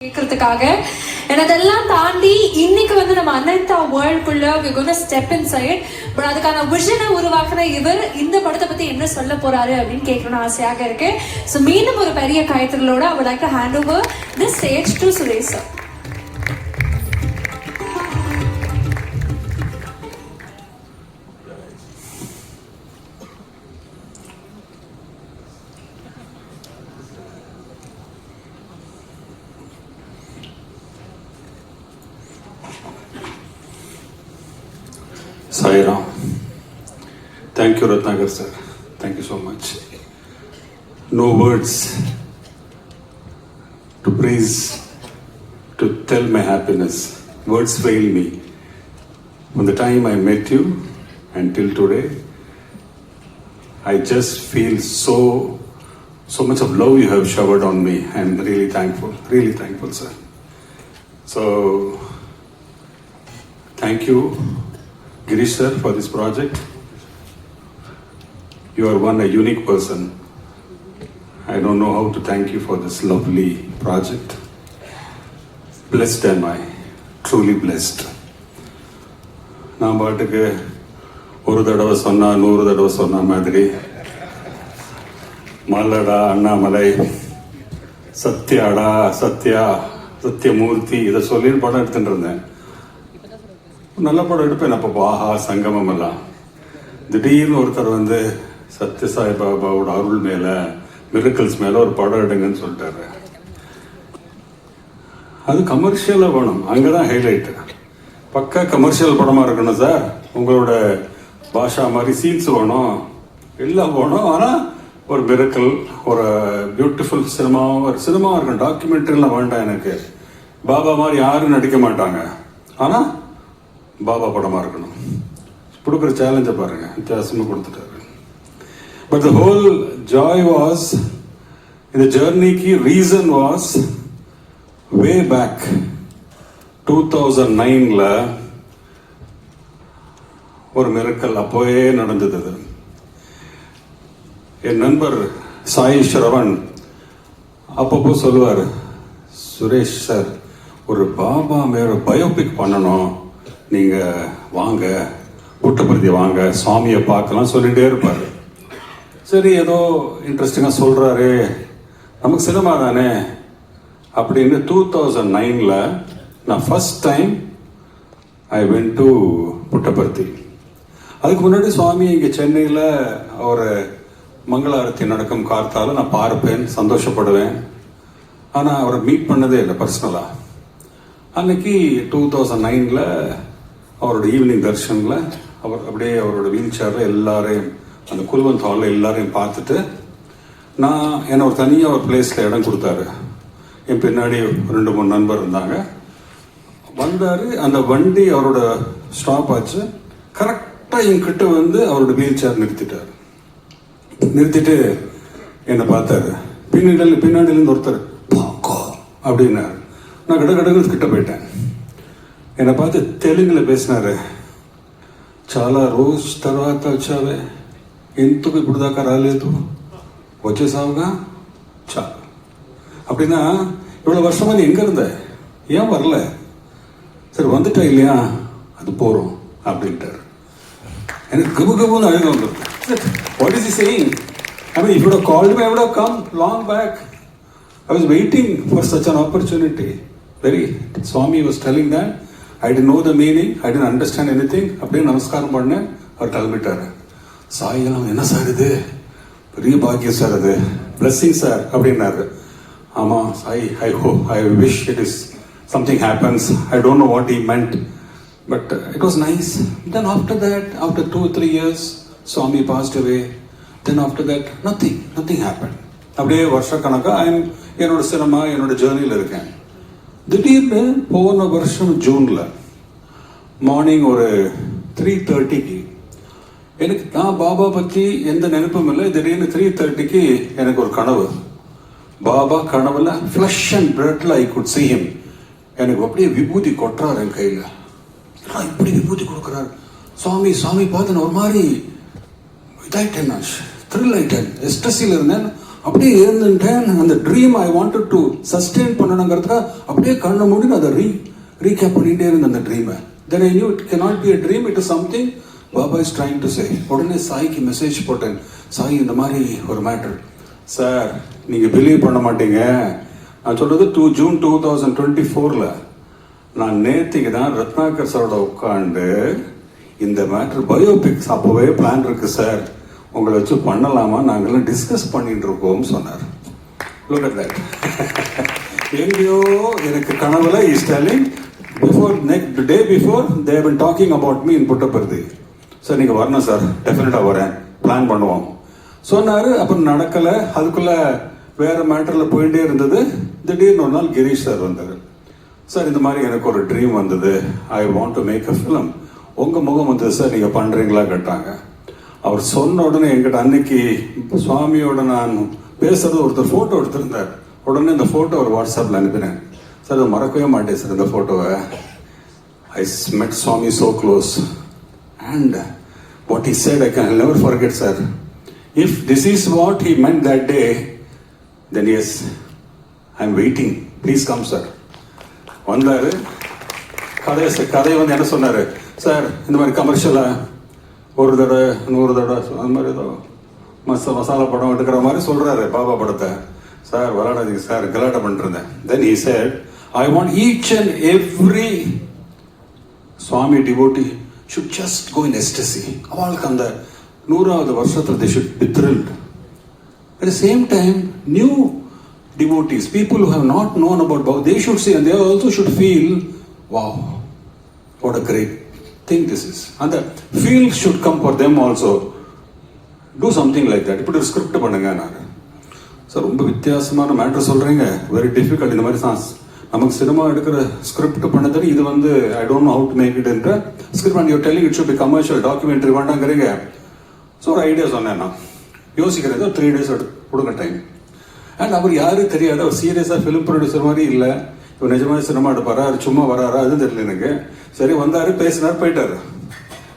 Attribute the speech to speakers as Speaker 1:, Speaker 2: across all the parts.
Speaker 1: கேட்கறதுக்காக எனதெல்லாம் அதெல்லாம் தாண்டி இன்னைக்கு வந்து நம்ம அனந்தா வேர்ல்டுக்குள்ள ஸ்டெப் இன் சைட் பட் அதுக்கான விஷனை உருவாக்குன இவர் இந்த படத்தை பத்தி என்ன சொல்ல போறாரு அப்படின்னு கேட்கணும்னு ஆசையாக இருக்கு. ஸோ மீண்டும் ஒரு பெரிய காயத்திரலோட அவர் like hand over the stage to Suresh sir
Speaker 2: You, Ratnagar sir. Thank you so much. No words to praise, to tell my happiness. Words fail me. From the time I met you until today, I just feel so, so much of love you have showered on me. I'm really thankful, really thankful, sir. So, thank you, Girish sir, for this project. You are one a unique person. I don't know how to thank you for this lovely project. Blessed am I, truly blessed. நான் பாட்டுக்கு ஒரு தடவை சொன்னா நூறு தடவை சொன்ன மாதிரி மல்லடா அண்ணாமலை சத்யாடா சத்யா சத்யமூர்த்தி இதை சொல்லி படம் எடுத்துட்டு இருந்தேன் நல்ல படம் எடுப்பேன். அப்போ ஆஹா சங்கமம் எல்லாம் திடீர்னு ஒருத்தர் வந்து சத்ய சாய் பாபாவோட அருள் மேலே மிரக்கல்ஸ் மேலே ஒரு படம் எடுங்கன்னு சொல்லிட்டாரு. அது கமர்ஷியலாக வேணும். அங்கதான் ஹைலைட் பக்கா கமர்ஷியல் படமாக இருக்கணும் சார் உங்களோட பாஷா மாதிரி சீன்ஸ் வேணும். எல்லாம் வேணும். ஆனால் ஒரு மிரக்கல் ஒரு பியூட்டிஃபுல் சினிமா ஒரு சினிமா இருக்கும் டாக்குமெண்ட்ரிலாம் வேண்டாம் எனக்கு. பாபா மாதிரி யாரும் நடிக்க மாட்டாங்க. ஆனால் பாபா படமாக இருக்கணும். கொடுக்குற சேலஞ்சை பாருங்கள் வித்தியாசமாக கொடுத்துட்டாரு. But the whole joy was இந்த ஜேர்னிக்கு reason was way back two thousand நைனில் ஒரு மிரக்கல் அப்போவே நடந்தது அது. என் நண்பர் சாய் ஸ்ரவன் அப்பப்போ சொல்லுவார் சுரேஷ் சார் ஒரு பாபா மேல பயோபிக் பண்ணணும். நீங்கள் வாங்க புட்டபர்த்தி வாங்க சுவாமியை பார்க்கலாம் சொல்லிகிட்டே இருப்பார். சரி ஏதோ இன்ட்ரெஸ்டிங்காக சொல்கிறாரு நமக்கு சினிமா தானே? அப்படின்னு டூ தௌசண்ட் நைனில் நான் first time I went to Puttaparthi. அதுக்கு முன்னாடி சுவாமி இங்கே சென்னையில் அவர் மங்களாரத்தி நடக்கும் கார்த்தால் நான் பார்ப்பேன் சந்தோஷப்படுவேன். ஆனால் அவரை மீட் பண்ணதே இல்லை பர்சனலாக அன்னைக்கு டூ தௌசண்ட் நைனில் அவரோட ஈவினிங் தர்ஷனில் அவர் அப்படியே அவரோட வீல் சேரில் எல்லாரையும் அந்த குல்வந்த் ஹாலில் எல்லாரையும் பார்த்துட்டு நான் என்னை ஒரு தனியாக ஒரு பிளேஸில் இடம் கொடுத்தாரு. என் பின்னாடி ரெண்டு மூணு நண்பர் இருந்தாங்க. வந்தார் அந்த வண்டி அவரோட ஸ்டாப் ஆச்சு. கரெக்டாக என்கிட்ட வந்து அவரோட வீல் சேர் நிறுத்திட்டார். நிறுத்திட்டு என்னை பார்த்தாரு. பின்னாடி பின்னாடிலேருந்து ஒருத்தர் பாக்கோ அப்படின்னாரு. நான் கிட்ட கிட்ட கிட்ட போயிட்டேன். என்னை பார்த்து தெலுங்குல பேசினாரு చాలా రోజు తర్వాత వచ్చావే ఎందుకు ఇప్పుడు దాకా రాలేదు వచ్చేసావుగా చాలు அப்படின்னா இவ்வளோ வருஷமா நீ எங்க இருந்த ஏன் வரல சரி வந்துட்டா இல்லையா அது போறோம் அப்படின்ட்டாரு எனக்கு கபு கபுன்னு அழுக வந்துருக்கு what is he saying I mean if you called me I would have come long back I was waiting for such an opportunity. Very, Swami was telling I I know the meaning I I understand anything அப்படின்னு நமஸ்காரம் பண்ணேன். அவர் கிளம்பிட்டார். சாயெல்லாம் என்ன sir இது? பெரிய பாக்கியம் sir அது. Blessing sir அப்படின்னாரு. ஆமாம் Sai I hope I wish it is something happens I don't know what he meant but it was nice then after that after two three years Swami passed away then after that nothing nothing happen அப்படியே வருஷக்கணக்காக ஐ என்னோட cinema என்னோட ஜேர்னியில் இருக்கேன். திடீர்னு போன வருஷம் ஜூனில் morning ஒரு த்ரீ தேர்ட்டிக்கு எனக்கு நான் பாபா பற்றி எந்த நினைப்பும் இல்லை. திடீர்னு த்ரீ தேர்ட்டிக்கு எனக்கு ஒரு கனவு. பாபா கனவுல ஃப்ளஷ் அண்ட் பிரெட்ல ஐ குட் சி him. எனக்கு அப்படியே விபூதி கொட்டுறாரு என் கையில். நான் இப்படி விபூதி கொடுக்குறாரு. சுவாமி சுவாமி பார்த்து நான் ஒரு மாதிரி இதாயிட்டேன் நான். த்ரில் ஆயிட்டேன். எஸ்டஸில் இருந்தேன். அப்படியே இருந்துட்டேன் அந்த dream I wanted to sustain பண்ணணுங்கிறதுக்காக அப்படியே கண்ணை மூடி நான் அதை ரீ ரீகேப் பண்ணிகிட்டே இருந்தேன் அந்த ட்ரீமை then I knew it cannot be a dream it is something Baba is trying to say உடனே சாய்க்கு மெசேஜ் போட்டேன். சாய் இந்த மாதிரி ஒரு மேட்டர் சார் நீங்கள் பிலீவ் பண்ண மாட்டீங்க. நான் சொல்கிறது two June two thousand twenty ஃபோரில் நான் நேற்றுக்கு தான் ரத்னாகர் சாரோட உட்காந்து இந்த மேட்ரு பயோபிக்ஸ் அப்போவே பிளான் இருக்குது சார் உங்களை வச்சு பண்ணலாமா? நாங்கள்லாம் டிஸ்கஸ் பண்ணிட்டு இருக்கோம் சொன்னார். லுக் அட் தட் எங்கேயோ எனக்கு கனவுல Stalin before next day before they been talking about me in Puttaparthi sir நீங்கள் வரணும் சார் டெஃபினட்டாக வரேன். பிளான் பண்ணுவோம். சொன்னார் அப்புறம் நடக்கலை. அதுக்குள்ளே வேறு மேட்டரில் போயிட்டே இருந்தது. திடீர்னு ஒரு நாள் கிரீஷ் சார் வந்தார். சார் இந்த மாதிரி எனக்கு ஒரு ட்ரீம் வந்தது. I want to make a film உங்கள் முகம் வந்தது சார் நீங்கள் பண்ணுறீங்களா கேட்டாங்க. அவர் சொன்ன உடனே என்கிட்ட அன்னைக்கு சுவாமியோட நான் பேசுறது ஒருத்தர் ஃபோட்டோ எடுத்திருந்தார். உடனே இந்த ஃபோட்டோ ஒரு வாட்ஸ்அப்பில் அனுப்பினேன். சார் அதை மறக்கவே மாட்டேன் சார் இந்த ஃபோட்டோவை I met Swami so close and what is said I can never forget sir if this is what he meant that day then yes I am waiting please come sir வந்தார். கதை கதை வந்து என்ன சொன்னார்? Sir இந்த மாதிரி கமர்ஷியலாக ஒரு தடவை நூறு தடவை அந்த மாதிரி ஏதோ மச மசாலா படம் எடுக்கிற மாதிரி சொல்கிறாரு பாபா படத்தை சார் விளாடாதீங்க சார் கலாட்டம் பண்ணிருந்தேன் then he sir I want each and every Swami devotee should just go in ecstasy அவளுக்கு அந்த நூறாவது வருஷத்தில் the should be thrilled at same time new devotees, people who have not known about Bhagavad, they should see and they also should feel, wow, what a think this is. அந்த feel should come for them also to something like that இப்படி ஒரு script பண்ணுங்க நான். Sir ரொம்ப வித்தியாசமான matter சொல்கிறீங்க very difficult இந்த மாதிரி தான். நமக்கு சினிமா எடுக்கிற ஸ்கிரிப்ட் பண்ணது இது வந்து I don't know how to make it என்ற script and you telling it should be commercial documentary வேண்டாங்கிறீங்க. So ஒரு ஐடியா சொன்னேன் நான். யோசிக்கிறது ஒரு த்ரீ டேஸ் கொடுங்க டைம் அண்ட் அவர் யாரும் தெரியாது. அவர் சீரியஸாக ஃபிலிம் ப்ரொடியூசர் மாதிரி இல்லை. இப்போ நிஜமாக சினிமா எடுப்பாரா? சும்மா வராரா? அதுவும் தெரியல எனக்கு. சரி வந்தார் பேசினார் போயிட்டார்.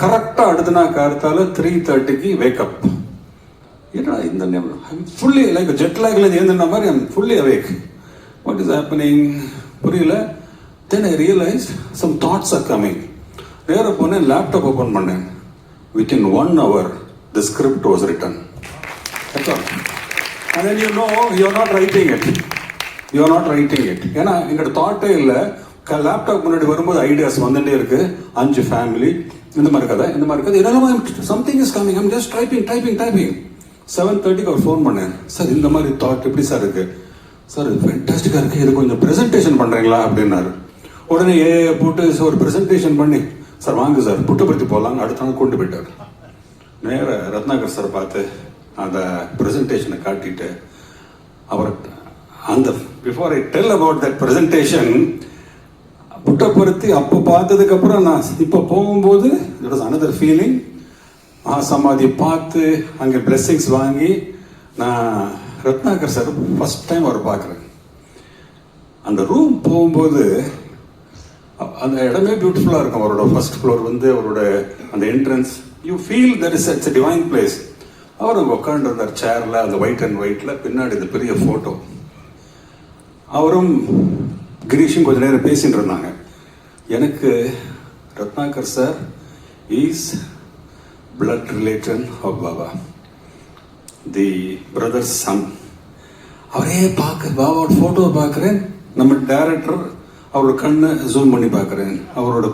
Speaker 2: கரெக்டாக அடுத்த நாள் காலத்தால் த்ரீ தேர்ட்டிக்கு வேக்கப் ஏன்னா இந்த நேம் ஃபுல்லி லைக் ஜெட் லேக்ல எழுந்துன மாதிரி I'm fully awake what is happening புரியல. Then I realise some thoughts are coming நேராக போனேன் லேப்டாப் ஓப்பன் பண்ணேன். Within one hour the script was written And then you know you're not writing it. You're not writing it ஏன்னா எங்களோட தாட்டே இல்லை. Laptop முன்னாடி வரும்போது ideas வந்துட்டே இருக்கு. அஞ்சு ஃபேமிலி இந்த மாதிரி கதை இந்த மாதிரி கதை. இதெல்லாம் something is coming I'm just typing typing typing seven தேர்ட்டிக்கு அவர் ஃபோன் பண்ணேன். சார் இந்த மாதிரி தாட் எப்படி சார் இருக்கு? சார் இது ஃபென்டாஸ்டிக்காக இருக்கு. இது கொஞ்சம் ப்ரெசன்டேஷன் பண்ணுறீங்களா அப்படின்னாரு. உடனே ஏ போட்டு ஒரு ப்ரெசன்டேஷன் பண்ணி சார் வாங்க சார். புட்டுப்படுத்தி போகலாங்க அடுத்த நாள் கொண்டு போயிட்டார். நேர ரத்னாகர் சார் பார்த்து அந்த ப்ரெசன்டேஷனை காட்டிட்டு அவர் அந்த before I tell about that presentation புட்டப்படுத்தி அப்போ பார்த்ததுக்கப்புறம் நான் இப்போ போகும்போது இட் வாஸ் அனதர் ஃபீலிங் மகாசமாதி பார்த்து அங்கே பிளெஸ்ஸிங்ஸ் வாங்கி நான் ரத்னாகர் சார் ஃபஸ்ட் டைம் அவர் பார்க்குறேன். அந்த ரூம் போகும்போது அந்த இடமே பியூட்டிஃபுல்லாக இருக்கும். அவரோட ஃபர்ஸ்ட் ஃப்ளோர் வந்து அவரோட அந்த entrance you feel that is it's divine place அவர் அங்கே உட்காந்துருந்தார் சேரில் அந்த ஒயிட் அண்ட் ஒயிட்டில் பின்னாடி இந்த பெரிய ஃபோட்டோ அவரும் கிரீஷும் கொஞ்ச நேரம் பேசிட்டு இருந்தாங்க. எனக்கு Ratnakar sir is blood relation of Baba the brother son அவரே பார்க்க பாபாவோட ஃபோட்டோ பார்க்குறேன். நம்ம டேரக்டர் அவரோட கண்ணை ஜூம் பண்ணி பார்க்குறேன். அவரோட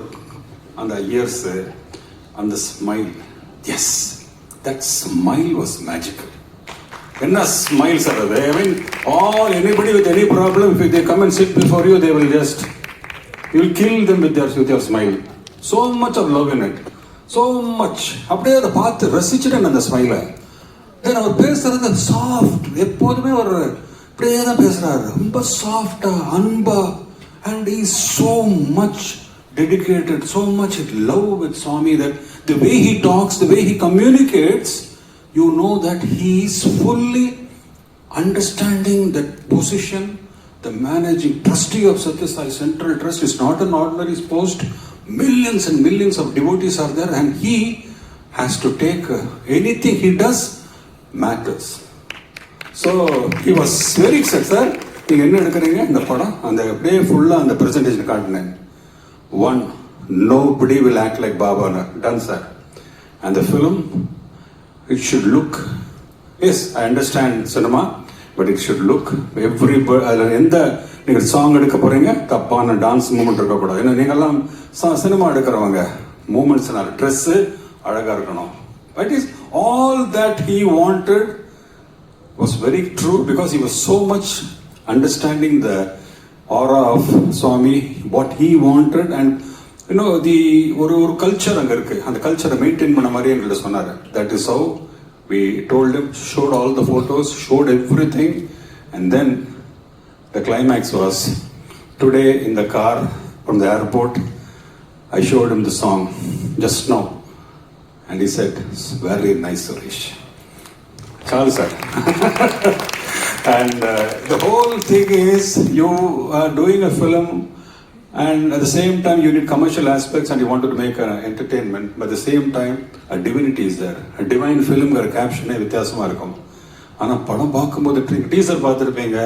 Speaker 2: அந்த இயர்ஸு அந்த smile yes that smile was magical என்ன ஸ்மைல் சார் அது? I mean all anybody with any problem if they come and sit before you they will just you will kill them with your with your smile so much of love in it so much அப்படியே அதை பார்த்து ரசிச்சுட்டேன் அந்த ஸ்மைலை தென் அவர் பேசுறது soft எப்போதுமே ஒரு இப்படியே தான் பேசுறாரு. ரொம்ப சாஃப்டா அன்பா. And is so much dedicated so much love with Swami that the way he talks the way he communicates You know that he is fully understanding that position, the managing trustee of Satyasai Central Trust is not an ordinary post. Millions and millions of devotees are there, and he has to take uh, anything he does matters. So he was very excite sir நீங்கள் என்ன எடுக்கிறீங்க இந்த படம் அந்த அப்படியே ஃபுல்லாக அந்த presentation காட்டினேன் one nobody will act like Baba ton sir அந்த film it should look yes I understand cinema but it should look every அதில் எந்த நீங்கள் சாங் எடுக்க போகிறீங்க தப்பான டான்ஸ் மூமெண்ட் இருக்கக்கூடாது ஏன்னா நீங்கள்லாம் சினிமா எடுக்கிறவங்க. மூமெண்ட்ஸ்னால ட்ரெஸ்ஸு அழகாக இருக்கணும். But is all that he wanted was very true because he was so much understanding the aura of Swami what he wanted and இன்னும் தி ஒரு ஒரு கல்ச்சர் அங்கே இருக்குது அந்த கல்ச்சரை மெயின்டைன் பண்ண மாதிரி எங்கள்கிட்ட சொன்னார் that is how we told shot all the photos shot everything and then the climax was today இந்த car from the airport I shot him the song just no and he said very nice Suresh sir sir and uh, the whole thing is you are doing a and at the same time you need commercial aspects and you wanted to make an entertainment. But at the same time a divinity is there. A divine film caption eh, வித்தியாசமா இருக்கும். ஆனால் படம் பார்க்கும்போது teaser பார்த்துருப்பீங்க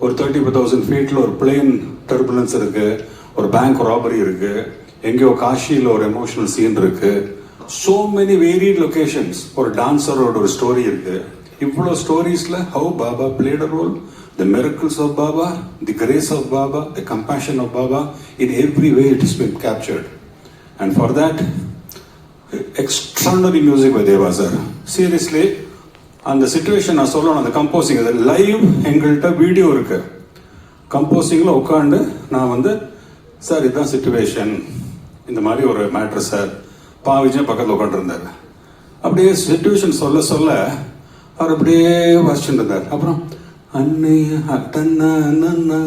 Speaker 2: ஒரு thirty five thousand ஃபீட்டில் ஒரு plane turbulence இருக்குது ஒரு பேங்க் ராபரி இருக்குது எங்கேயோ காஷியில் ஒரு எமோஷனல் சீன் இருக்குது ஸோ மெனி வேரியட் லொகேஷன்ஸ் ஒரு டான்ஸரோட ஒரு ஸ்டோரி இருக்குது இவ்வளோ ஸ்டோரிஸில் how Baba played a role the miracles of Baba the grace of Baba the compassion of Baba in every way it has been captured. And for that extraordinary music by Deva sir seriously அந்த situation நான் சொல்லணும் அந்த composing அது live எங்கள்கிட்ட video இருக்கு. கம்போசிங்கில் உட்காந்து நான் வந்து சார் இதுதான் சுச்சுவேஷன் இந்த மாதிரி ஒரு மேட்ரு சார் பாவிஜன் பக்கத்தில் உட்காந்துருந்தார் அப்படியே சுச்சுவேஷன் சொல்ல சொல்ல அவர் அப்படியே வச்சுட்டு இருந்தார். அப்புறம் அன்னை தன்னா நன்னா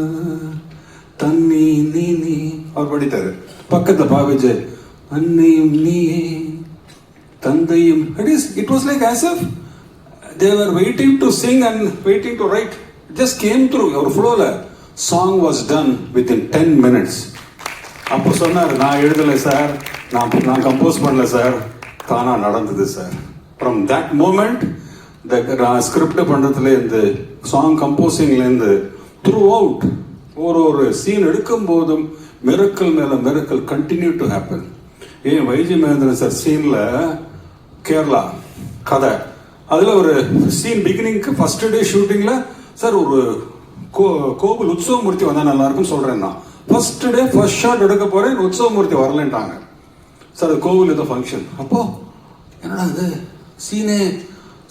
Speaker 2: தன்னி நீ நீ அவர் படித்தாரு. பக்கத்தில் பா விஜய். அன்னையும் நீயே தந்தையும். It is it was like as if they were waiting to sing and waiting to write. It just came through. our flow. Song was done within 10 அப்போ சொன்னார் நான் எழுதலை சார் நான் நான் கம்போஸ் பண்ணல சார் தானாக நடந்தது sir from that moment the நான் ஸ்கிரிப்ட் பண்ணுறதுலேருந்து சாங் கம்போசிங்லேருந்து த்ரூ அவுட் ஒரு ஒரு சீன் எடுக்கும் போதும் மிரக்கல் மேலே மிரக்கல் கண்டினியூ டு ஹேப்பன் ஏன் வைஜி மகேந்திரன் சார் சீனில் கேரளா கதை. அதில் ஒரு சீன் பிகினிங்க்கு ஃபர்ஸ்ட் டே ஷூட்டிங்கில் சார் ஒரு கோ- கோவில் உற்சவமூர்த்தி வந்தால் நல்லா இருக்கும்னு நான். ஃபர்ஸ்ட் டே ஃபர்ஸ்ட் ஷாட் எடுக்க போகிறேன் உற்சவமூர்த்தி வரலன்ட்டாங்க. சார் கோவில் ஏதோ ஃபங்க்ஷன் அப்போது என்னடா இது? சீனே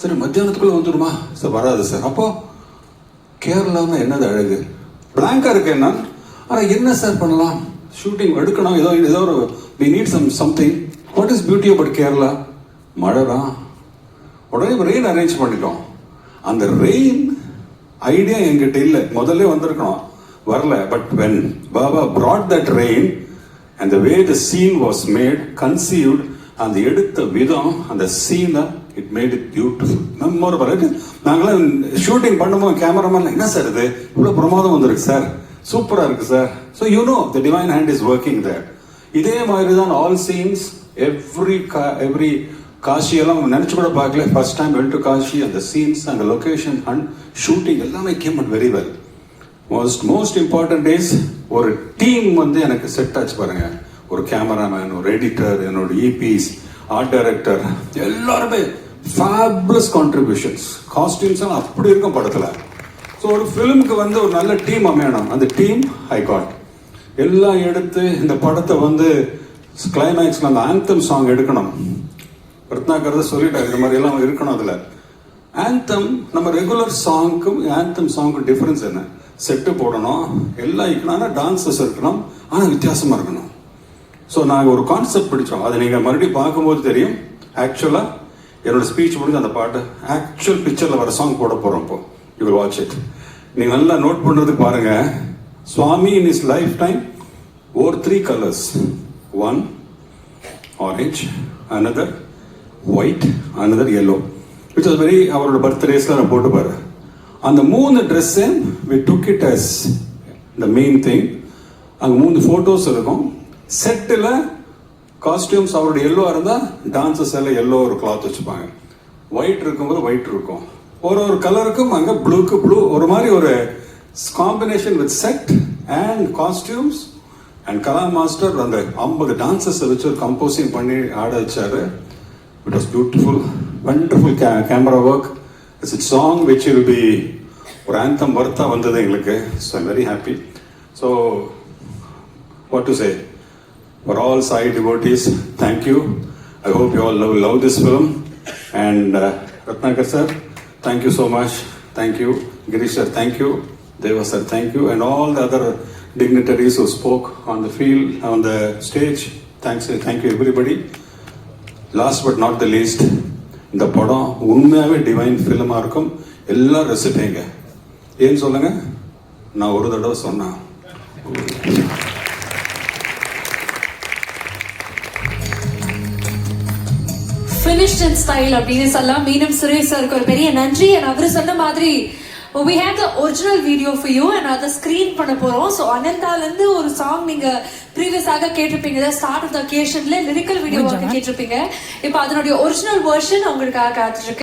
Speaker 2: சரி மத்தியானத்துக்குள்ள வந்துடுமா? சார் வராது சார். அப்போ கேரளான்னா என்னது அழகு? பிளாங்கா இருக்கு என்ன? ஆனா என்ன சார் பண்ணலாம்? ஷூட்டிங் எடுக்கணும். ஏதோ ஏதோ ஒரு we need some something what is beauty about Kerala மழை தான். உடனே ரெயின் அரேஞ்ச் பண்ணிட்டோம். அந்த ரெயின் ஐடியா என்கிட்ட இல்லை. முதல்ல வந்திருக்கணும். வரல. But when Baba brought that rain and the way the scene was made conceived அந்த எடுத்த விதம் அந்த சீனை it made it beautiful memorable நாங்களாம் ஷூட்டிங் பண்ணும்போது கேமராமேன் என்ன சார் இது? இவ்வளோ பிரமாதம் வந்திருக்கு சார் சூப்பராக இருக்கு sir so you know the divine hand is working there இதே மாதிரி தான் ஆல் சீன்ஸ் எவ்ரி கா எவ்ரி காஷி எல்லாம் நினைச்சு கூட பார்க்கல. First time well to Kashi அந்த சீன்ஸ் அந்த லொக்கேஷன் அண்ட் ஷூட்டிங் எல்லாமே came at very well most most important is ஒரு டீம் வந்து எனக்கு செட் ஆச்சு பாருங்க. ஒரு கேமராமேன் ஒரு எடிட்டர் என்னோட இபிஸ் ஆர்ட் டைரக்டர் எல்லாருமே ஃபேப்லஸ் கான்ட்ரிபியூஷன்ஸ் காஸ்டியூம்ஸ் எல்லாம் அப்படி இருக்கும் படத்தில். ஸோ ஒரு ஃபிலிமுக்கு வந்து ஒரு நல்ல டீம் அமையணும். அந்த டீம் ஐ காட் எல்லாம் எடுத்து இந்த படத்தை வந்து கிளைமேக்ஸில் அந்த ஆந்தம் சாங் எடுக்கணும். ரத்னாகர் தான் சொல்லிட்டாரு இந்த மாதிரி எல்லாம் இருக்கணும் அதில். ஆந்தம் நம்ம ரெகுலர் சாங்க்கும் ஆந்தம் சாங்க்கும் டிஃப்ரென்ஸ் என்ன? செட்டு போடணும். எல்லாம் இருக்கணும் டான்ஸஸ் இருக்கணும். ஆனால் வித்தியாசமாக இருக்கணும். ஸோ நாங்கள் ஒரு கான்செப்ட் பிடிச்சோம். அதை நீங்கள் மறுபடியும் பார்க்கும்போது தெரியும். ஆக்சுவலாக என்னோட ஸ்பீச் முடிஞ்சு அந்த பாட்டு ஆக்சுவல் பிக்சரில் வர சாங் போட போகிறோம் இப்போ. யூ வில் வாட்ச் இட் நீங்கள் நல்லா நோட் பண்ணுறதுக்கு பாருங்க. Swami in his life time wore three colours one orange another white another yellow which was very அவரோட பர்த்டேஸில் நான் போட்டுப்பாரு அந்த மூணு dress we took it as the main thing அங்கே மூணு ஃபோட்டோஸ் இருக்கும். செட்டில் காஸ்டியூம்ஸ் அவரோட எல்லோவாக இருந்தால் டான்சஸ் எல்லாம் எல்லோ ஒரு கிளாத் வச்சுப்பாங்க. ஒயிட் இருக்கும்போது ஒயிட் இருக்கும். ஒரு ஒரு கலருக்கும் அங்கே ப்ளூக்கு ப்ளூ ஒரு மாதிரி ஒரு combination with set and costumes and Kala master அந்த ஐம்பது டான்சஸை வச்சு ஒரு கம்போசிங் பண்ணி ஆட வச்சாரு. It was beautiful wonderful K camera work it's it song which will be ஒரு ஆந்தம் ஒர்த்தாக வந்தது எங்களுக்கு. So I'm very happy so what to say For all Sai devotees, thank you. I hope you all love, love this film. And uh, Ratnakar sir, thank you so much. Thank you. Girish sir, thank you. Deva sir, thank you. And all the other dignitaries who spoke on the field, on the stage. Thanks, thank you everybody. Last but not the least இந்த படம் உண்மையாகவே divine ஃபிலிமாக இருக்கும் எல்லாம் ரசிப்பீங்க ஏன்னு சொல்லுங்க நான் ஒரு தடவை சொன்னேன்
Speaker 1: finished in style அப்படின்னு சொல்லலாம். மீண்டும் சுரேஷ் சாருக்கு ஒரு பெரிய நன்றி. And அவரு சொன்ன மாதிரி we have the original video for you and அதை ஸ்கிரீன் பண்ண போறோம். ஸோ அனந்தால இருந்து ஒரு சாங் நீங்க ப்ரீவியஸாக கேட்டிருப்பீங்க. ஸ்டார்ட் ஆஃப் த ஒகேஷன்ல லிரிக்கல் வீடியோ கேட்டிருப்பீங்க. இப்போ அதனுடைய ஒரிஜினல் வெர்ஷன் உங்களுக்காக காத்துருக்கு